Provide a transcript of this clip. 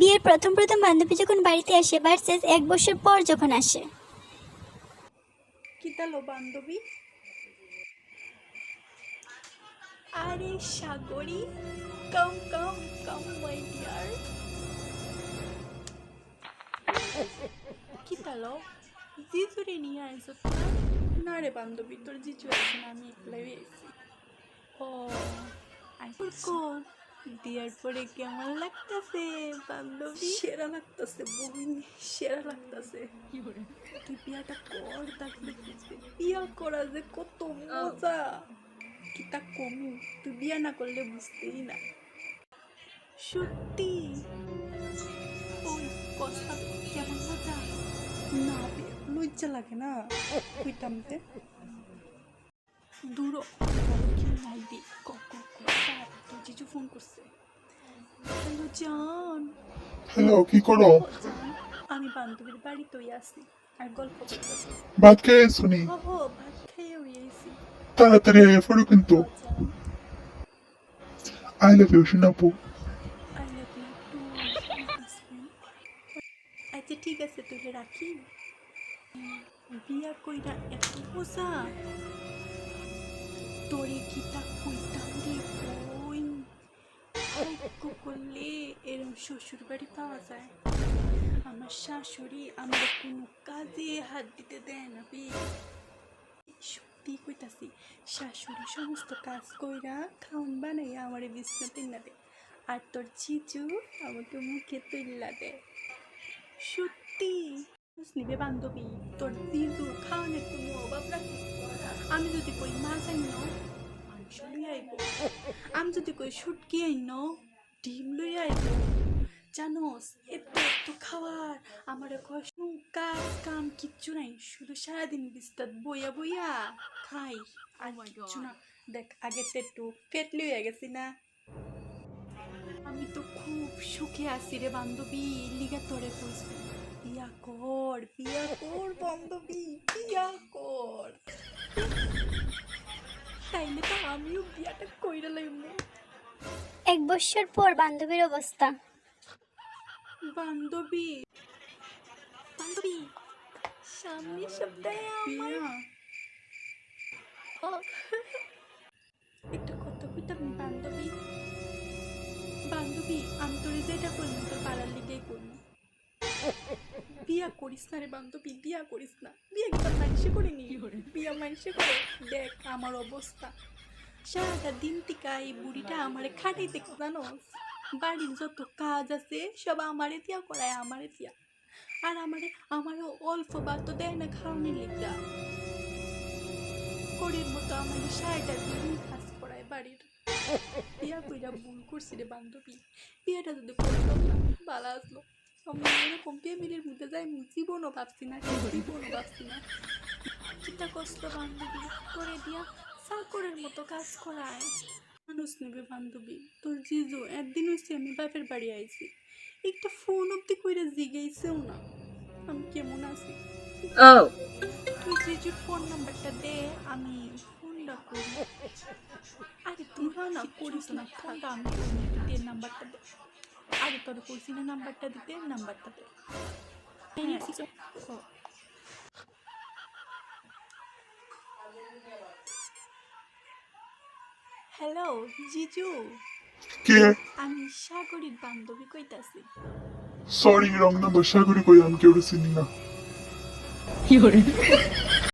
বিয়ের প্রথম প্রথম বান্ধবী যখন বাড়িতে আসে ভার্সেস এক বছর পর যখন আসে। কিতালো বান্ধবী? আরে সাগরি কাম কাম কাম মাই ডিয়ার কিতালো জিজুরে নিয়ে আইসো না রে বান্ধবী, তোর জিজু আছে না, আমি একলাই ও আইসুর কো দিয়ার পরে কেমন লাগতাছে বান্ধবী? সেরা লাগতাছে বই সেরা লাগতাছে। তুই বিয়াটা কর তাহলে বিয়া করা যে কত মজা। কি তা কমু তুই বিয়া না করলে বুঝতেই না। সত্যি? ওই কথা কেমন মজা? না লজ্জা লাগে না। দূর কি নাই দি ক তোর জিজু ফোন করছে। হ্যালো জান। হ্যালো কি করো? আমি বান্ধবীর বাড়িতেই আছি আর গল্প করতেছি। ভাত খেয়ে শুনি ও ভাত খেয়ে হয়েছি তাড়াতাড়ি আগে পড়ো কিন্তু। আই লাভ ইউ শোনাপু আচ্ছা ঠিক আছে তুই রাখি। বিয়া কইরা এত মজা। তোরে কিতা কইতাম রে করলে এরম শ্বশুর পাওয়া যায় আমার শাশুড়ি আমার কোনো কাজে হাত দিতে দেয় না বে সত্যি কইতাছি শাশুড়ি সমস্ত কাজ কইরা খাওন বানাই আমার বিছনা তিন্না দে আর তোর চিচু আমাকে মুখে তুল্লা দে সত্যি নিবে বান্ধবী তোর জিজু খাওয়ানোর কোনো অভাব রাখি? আমি যদি কই মাছ আইন মাংস লই আইব। আমি যদি কই শুটকি আইন ডিম লই আইব। জানোস এত এত খাওয়ার আমার শুনো, কাজ কাম কিচ্ছু নাই শুধু সারাদিন বিস্তার বইয়া বইয়া খাই। আর কিচ্ছু না। দেখ আগে তো একটু ফেটলি হয়ে গেছি না। আমি তো খুব সুখে আছি রে বান্ধবী লিগা তোরে কইছি বিয়া কর বিয়া কর বান্ধবী বিয়া কর। তাইলে তো আমিও বিয়াটা কইরা লাগবে এক বছর পর বান্ধবীর অবস্থা। বান্ধবী। বান্ধবী সামনে সপ্তাহে আমার ও, একটা কথা কইতাম বান্ধবী। বান্ধবী আমি তোর যেটা করলাম তোর পাড়ার লিগেই করব বিয়া করিস না রে বান্ধবী বিয়া করিস না। বিয়ে কি মানুষে করে নি? বিয়া মানুষে করে? দেখ আমার অবস্থা। সারাটা দিন টিকা এই বুড়িটা আমারে খাটাইতে জানো বাড়ির যত কাজ আছে সব আমারে দিয়া করায় আমারে দিয়া। আর আমারে আমারও অল্প বাদ তো দেয় না খাওয়ানি লিগা। করির মতো আমার সারাটা দিন কাজ করায় বাড়ির। বিয়া কইরা ভুল করছি রে বান্ধবী। বিয়েটা যদি করতাম না ভালো আসলো। এরকম ফ্যামিলির মধ্যে যাই আমি জীবনও ভাবছি না জীবনও ভাবছি না। কিটা কষ্ট বান্ধবী করে দিয়া চাকরের মতো কাজ করায়। মানুষ নেবে বান্ধবী। তোর জিজু একদিন হয়েছে আমি বাপের বাড়ি আইছি। একটা ফোন অব্দি কইরা জিগেইছেও না। আমি কেমন আছি. তুই জিজুর ফোন নাম্বারটা দে আমি ফোনটা করি। আরে তুই না করিস না ফোনটা আমি করি নাম্বারটা দে। আরে তোর কইছি না নাম্বারটা দিতে নাম্বারটা দে হ্যাঁ, হ্যালো জিজু কে? আমি সাগরিক বান্ধবী কইতাছি। সরি রং নাম্বার সাগরি কই? আমি কেউ চিনি না।